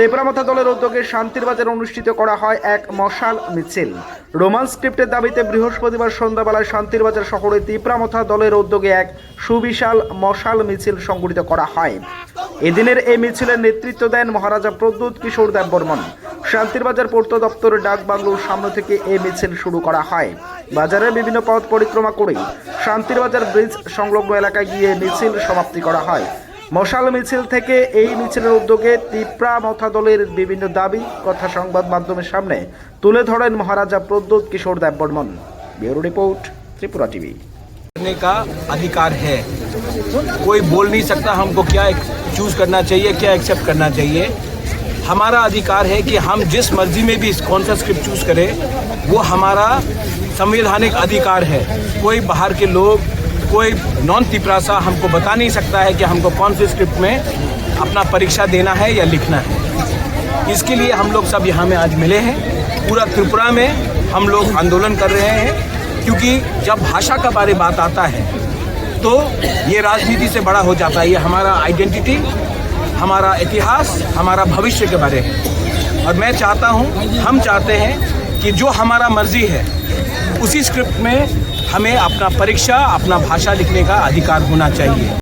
তেপরামাথা দলের উদ্যোগে শান্তির বাজারে অনুষ্ঠিত করা হয় এক মশাল মিছিল। রোমান স্ক্রিপ্টের দাবিতে বৃহস্পতিবার সন্ধ্যাবেলায় শান্তির বাজার শহরে তিপ্রামথা দলের উদ্যোগে এক সুবিশাল মশাল মিছিল সংগঠিত করা হয়। এদিনের এই মিছিলের নেতৃত্ব দেন মহারাজা প্রদ্যুৎ কিশোর দেব বর্মন শান্তির বাজার পূর্ত দপ্তরের ডাক বাংলোর সামনে থেকে এই মিছিল শুরু করা হয়। বাজারের বিভিন্ন পথ পরিক্রমা করে শান্তির বাজার ব্রিজ সংলগ্ন এলাকায় গিয়ে মিছিল সমাপ্তি করা হয়। মশাল মিছিল থেকে এই মিছিলের উদ্যোগে তিপ্রা মথা দলের বিভিন্ন দাবি কথা সংবাদ মাধ্যমের সামনে তুলে ধরেন Maharaja Pradyot Kishore Deb Barman bureau report Tripura TV करने का अधिकार है कोई बोल नहीं सकता हमको क्या चूज करना चाहिए क्या एक्सेप्ट करना चाहिए हमारा अधिकार है कि हम जिस मर्जी में भी कौन सा स्क्रिप्ट चूज करें वो हमारा संवैधानिक अधिकार है कोई बाहर के लोग कोई नॉन तिपरासा हमको बता नहीं सकता है कि हमको कौन से स्क्रिप्ट में अपना परीक्षा देना है या लिखना है। इसके लिए हम लोग सब यहाँ में आज मिले हैं। पूरा त्रिपुरा में हम लोग आंदोलन कर रहे हैं क्योंकि जब भाषा का बारे बात आता है तो ये राजनीति से बड़ा हो जाता है। ये हमारा आइडेंटिटी हमारा इतिहास, हमारा भविष्य के बारे है और मैं चाहता हूँ, हम चाहते हैं कि जो हमारा मर्ज़ी है उसी स्क्रिप्ट में हमें अपना परीक्षा अपना भाषा लिखने का अधिकार होना चाहिए।